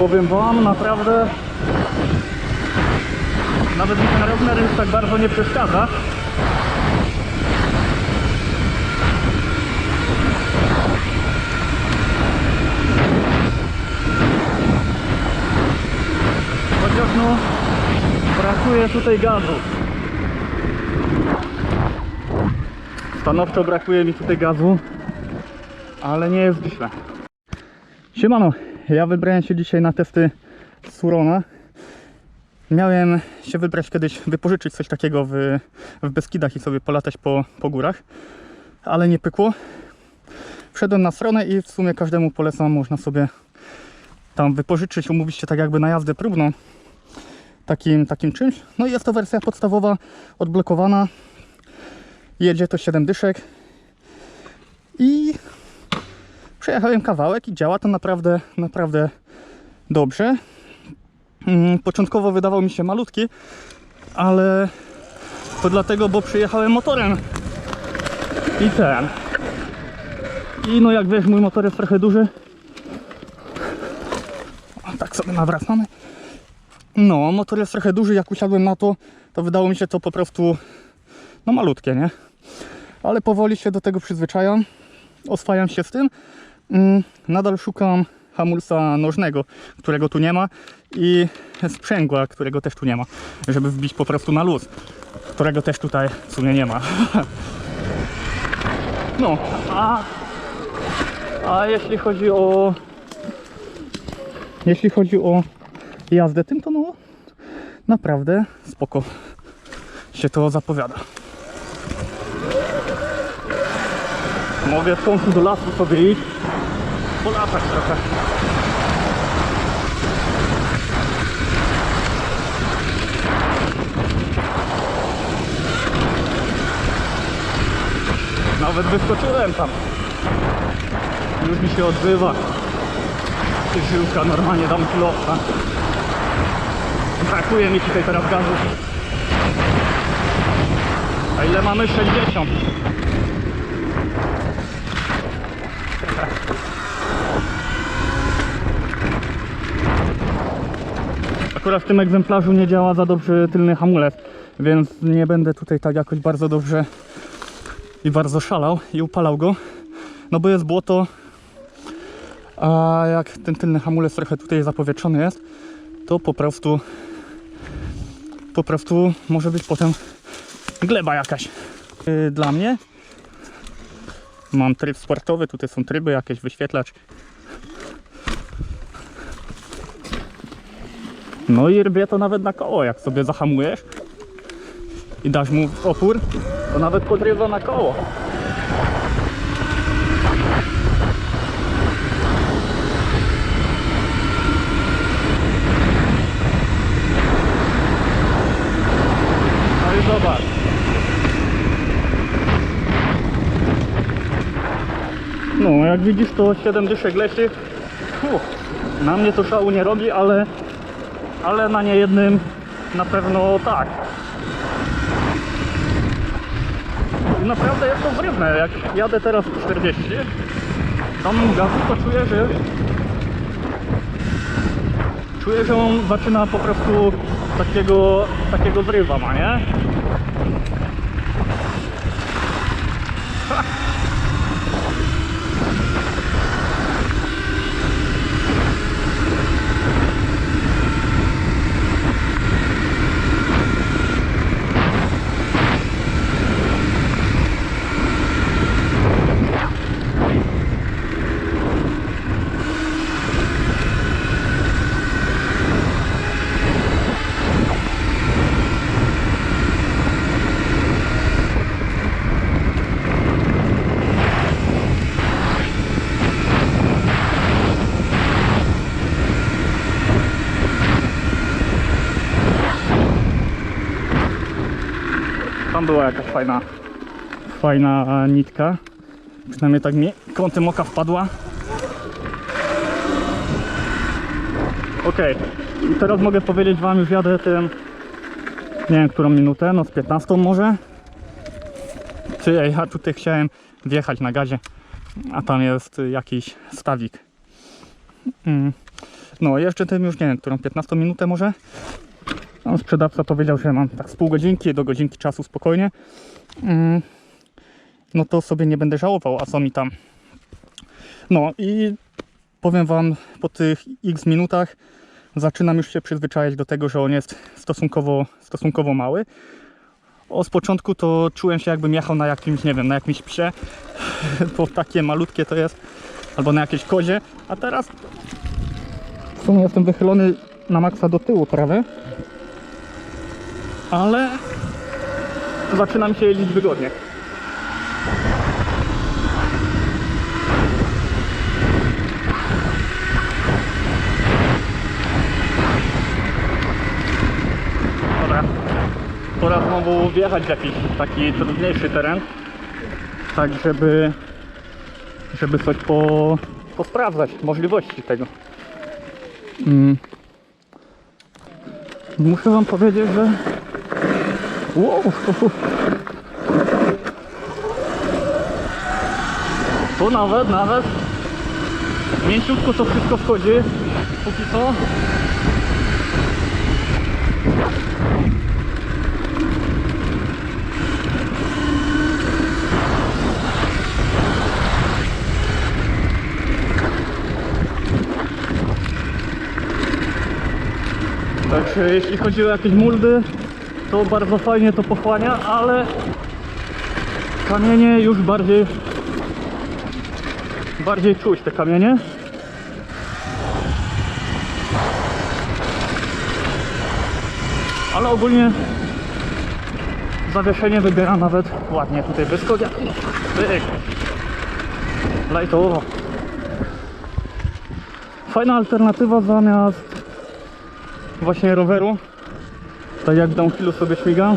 Powiem wam, naprawdę nawet mi ten rozmiar już tak bardzo nie przeszkadza. Chociaż no, brakuje tutaj gazu. Stanowczo brakuje mi tutaj gazu, ale nie jest źle. Siemano, ja wybrałem się dzisiaj na testy Surona. Miałem się wybrać kiedyś, wypożyczyć coś takiego w, w Beskidach i sobie polatać po, po górach, ale nie pykło. Wszedłem na stronę i w sumie każdemu polecam, można sobie tam wypożyczyć, umówić się tak jakby na jazdę próbną takim, takim czymś. No i jest to wersja podstawowa, odblokowana. Jedzie to 7 dyszek. I przejechałem kawałek i działa to naprawdę, naprawdę dobrze. Mm, Początkowo wydawał mi się malutki, ale to dlatego, bo przyjechałem motorem i ten. I no jak wiesz, mój motor jest trochę duży. O, tak sobie nawracamy. No, motor jest trochę duży, jak usiadłem na to, to wydało mi się to po prostu no malutkie, nie? Ale powoli się do tego przyzwyczajam, oswajam się z tym. Mm, Nadal szukam hamulca nożnego, którego tu nie ma i sprzęgła, którego też tu nie ma, żeby wbić po prostu na luz, którego też tutaj w sumie nie ma. No, a, a jeśli chodzi o jeśli chodzi o jazdę tym, to no naprawdę spoko się to zapowiada. Mogę końcu do lasu sobie iść, polatać trochę. Nawet wyskoczyłem tam. Już mi się odbywa. Żyłka normalnie dam kilowca. Brakuje mi tutaj teraz gazu. A ile mamy? 60. Akurat w tym egzemplarzu nie działa za dobrze tylny hamulec, więc nie będę tutaj tak jakoś bardzo dobrze i bardzo szalał i upalał go. No bo jest błoto, a jak ten tylny hamulec trochę tutaj zapowietrzony jest, to po prostu po prostu może być potem gleba jakaś. Yy, Dla mnie mam tryb sportowy, tutaj są tryby, jakieś wyświetlacz. No i rwie to nawet na koło, jak sobie zahamujesz i dasz mu opór, to nawet podrywa na koło. No i zobacz. No, jak widzisz, to 7 dyszek leci. Uff, na mnie to szału nie robi, ale, ale na niejednym na pewno tak. I naprawdę jest to wrywne. Jak jadę teraz 40, tam gazu, to czuję, że czuję, że on zaczyna po prostu takiego, takiego zrywa ma, nie? Była jakaś fajna, fajna nitka. Przynajmniej tak mi kątem oka wpadła. Okej, i teraz mogę powiedzieć Wam, już jadę tym, nie wiem którą minutę, no z 15 może. Czy ja tutaj chciałem wjechać na gazie, a tam jest jakiś stawik. Mm. No, jeszcze tym już nie wiem, którą 15 minutę może. No, sprzedawca powiedział, że mam tak z pół godzinki do godzinki czasu spokojnie. Mm, no to sobie nie będę żałował, a co mi tam. No i powiem Wam, po tych x minutach zaczynam już się przyzwyczajać do tego, że on jest stosunkowo, stosunkowo mały. O, z początku to czułem się jakbym jechał na jakimś, nie wiem, na jakimś psie, bo takie malutkie to jest, albo na jakiejś kozie, a teraz w sumie jestem wychylony na maksa do tyłu prawie, ale zaczyna mi się jeździć wygodnie. Dobra, pora znowu wjechać w jakiś taki trudniejszy teren, tak żeby, żeby coś po, posprawdzać, możliwości tego. Mm. Muszę wam powiedzieć, że wow, tu nawet, nawet. Mięciutko to wszystko wchodzi, póki co. Także jeśli chodzi o jakieś muldy, to bardzo fajnie to pochłania, ale kamienie już bardziej bardziej czuć te kamienie. Ale ogólnie zawieszenie wybiera nawet ładnie tutaj wyskok jakiś. Pyk. Lajtowo. Fajna alternatywa zamiast właśnie roweru. Tak jak w downhillu sobie śmigam.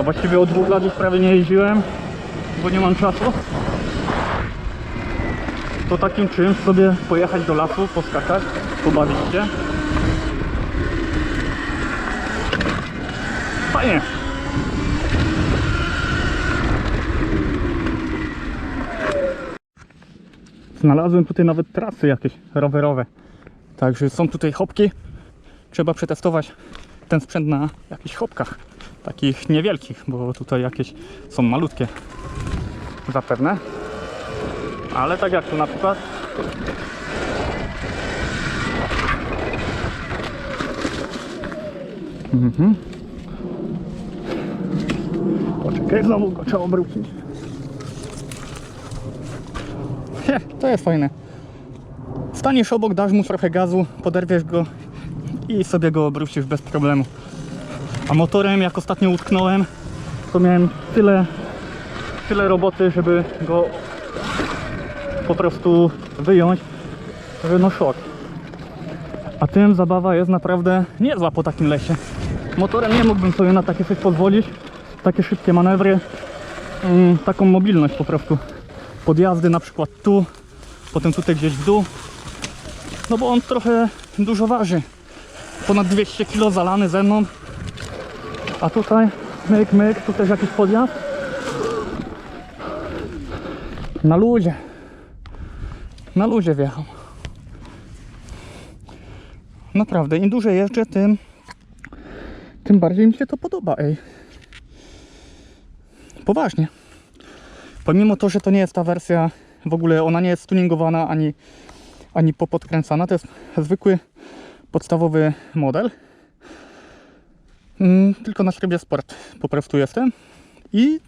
A właściwie od dwóch lat już prawie nie jeździłem, bo nie mam czasu. To takim czymś sobie pojechać do lasu, poskakać, pobawić się. Fajnie. Znalazłem tutaj nawet trasy jakieś rowerowe. Także są tutaj hopki. Trzeba przetestować ten sprzęt na jakichś hopkach. Takich niewielkich, bo tutaj jakieś są malutkie. Zapewne. Ale tak jak tu na przykład. Mhm. Poczekaj, znowu go trzeba obrócić. He, to jest fajne. Staniesz obok, dasz mu trochę gazu, poderwiesz go i sobie go obrócisz bez problemu. A motorem, jak ostatnio utknąłem, to miałem tyle, tyle roboty, żeby go po prostu wyjąć, że no szok. A tym zabawa jest naprawdę niezła po takim lesie. Motorem nie mógłbym sobie na takie coś pozwolić, takie szybkie manewry, mm, taką mobilność po prostu. Podjazdy na przykład tu, potem tutaj gdzieś w dół. No bo on trochę dużo waży. Ponad 200 kg zalany ze mną. A tutaj myk, myk, tu też jakiś podjazd. Na ludzie. Na ludzie wjechał. Naprawdę, im dłużej jeżdżę, tym, tym bardziej mi się to podoba, ej. Poważnie. Pomimo to, że to nie jest ta wersja, w ogóle ona nie jest tuningowana ani, ani popodkręcana, to jest zwykły, podstawowy model. Mm, tylko na trybie sport po prostu jestem. I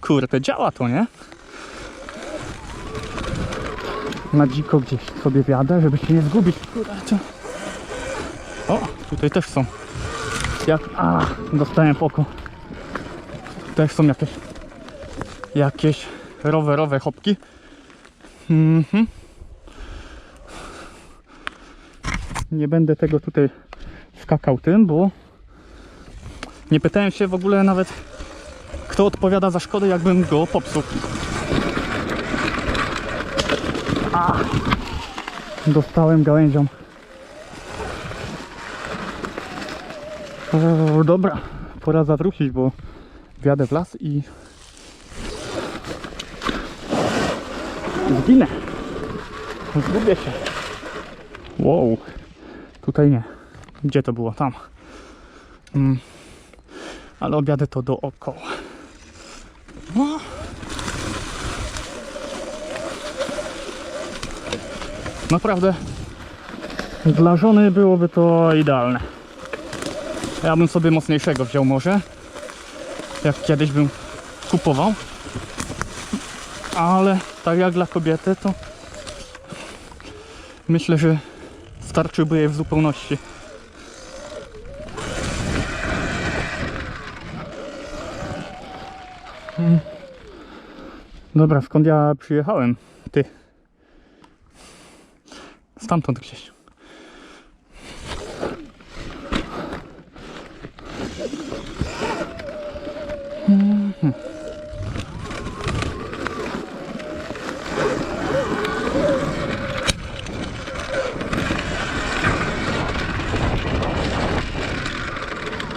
kurde, działa to, nie? Na dziko gdzieś sobie wjadę, żeby się nie zgubić. Kurde? O, tutaj też są. Jak... A, dostałem w oko. Też są jakieś jakieś rowerowe hopki. Mhm. Nie będę tego tutaj skakał tym, bo nie pytałem się w ogóle nawet kto odpowiada za szkodę, jakbym go popsuł. A, dostałem gałęzią. O, dobra, pora zawrócić, bo wjadę w las i zginę. Zgubię się. Wow, tutaj nie. Gdzie to było? Tam. Mm. Ale objadę to dookoła. No. Naprawdę dla żony byłoby to idealne. Ja bym sobie mocniejszego wziął może. Jak kiedyś bym kupował. Ale tak jak dla kobiety to myślę, że starczyłby jej w zupełności. Mm. Dobra, skąd ja przyjechałem? Ty. Stamtąd gdzieś.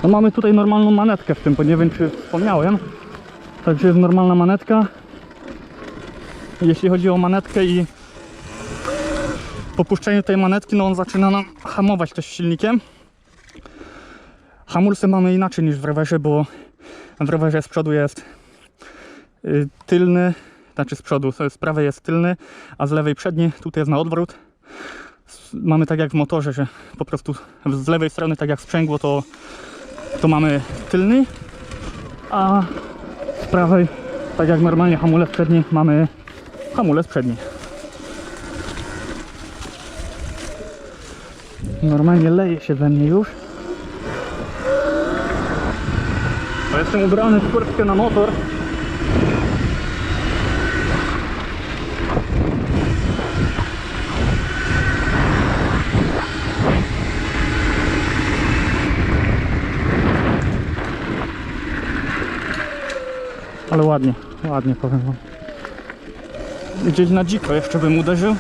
No mamy tutaj normalną manetkę w tym, bo nie wiem czy wspomniałem. Także jest normalna manetka. Jeśli chodzi o manetkę i po puszczeniu tej manetki, no on zaczyna nam hamować też silnikiem. Hamulce mamy inaczej niż w rowerze, bo w rowerze z przodu jest y, tylny, znaczy z przodu, z prawej jest tylny, a z lewej przedni, tutaj jest na odwrót. Mamy tak jak w motorze, że po prostu z lewej strony, tak jak sprzęgło, to, to mamy tylny, a z prawej, tak jak normalnie hamulec przedni, mamy hamulec przedni. Normalnie leje się ze mnie już. Bo jestem ubrany w kurtkę na motor. Ale ładnie, ładnie powiem wam. Gdzieś na dziko jeszcze bym uderzył.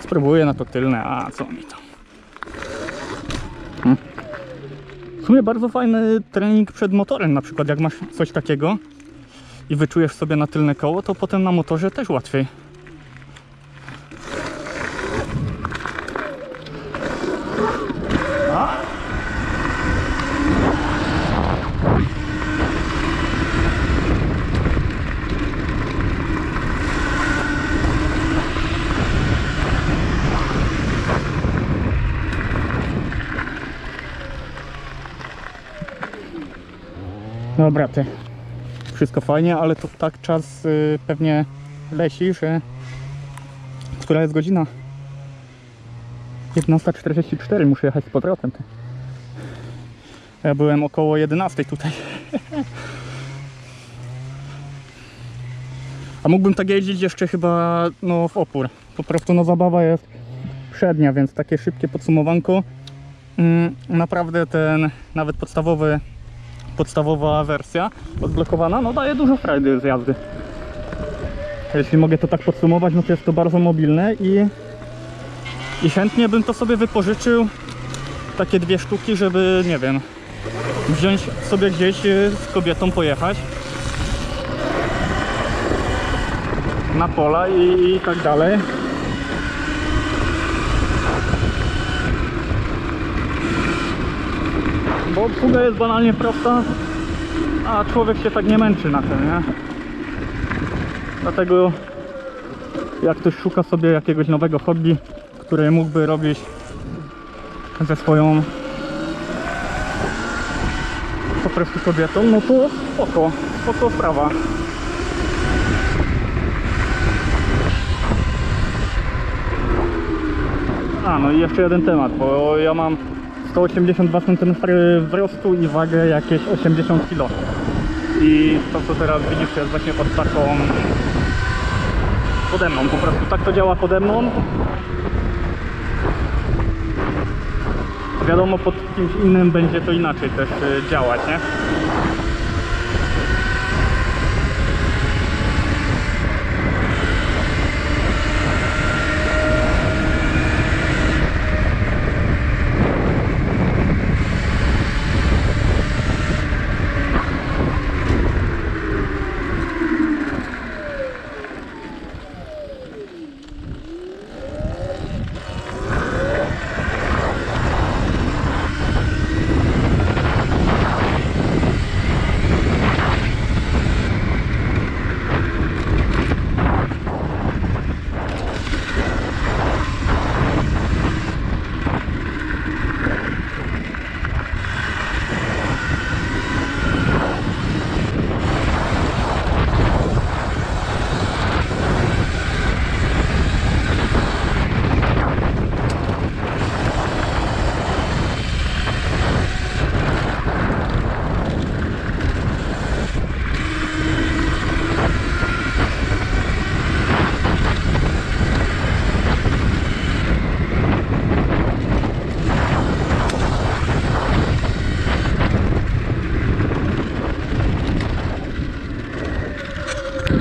Spróbuję na to tylne, a co mi to. Hmm. W sumie bardzo fajny trening przed motorem, na przykład jak masz coś takiego i wyczujesz sobie na tylne koło, to potem na motorze też łatwiej. Dobra, ty. Wszystko fajnie, ale to tak czas y, pewnie leci, że... Która jest godzina? 15.44, muszę jechać z powrotem. Ja byłem około 11 tutaj. A mógłbym tak jeździć jeszcze chyba no, w opór. Po prostu no, zabawa jest przednia, więc takie szybkie podsumowanko. Mm, naprawdę ten nawet podstawowy podstawowa wersja odblokowana, no daje dużo frajdy z jazdy. Jeśli mogę to tak podsumować, no to jest to bardzo mobilne i, i chętnie bym to sobie wypożyczył takie dwie sztuki, żeby, nie wiem, wziąć sobie gdzieś y, z kobietą pojechać na pola i, i tak dalej. Bo obsługa jest banalnie prosta, a człowiek się tak nie męczy na tym, nie? Dlatego jak ktoś szuka sobie jakiegoś nowego hobby, które mógłby robić ze swoją po prostu kobietą, no to spoko, spoko sprawa. A, no i jeszcze jeden temat, bo ja mam 182 cm wzrostu i wagę jakieś 80 kg. I to co teraz widzisz jest właśnie pod taką pode mną, po prostu tak to działa pode mną. Wiadomo pod kimś innym będzie to inaczej też y, działać, nie?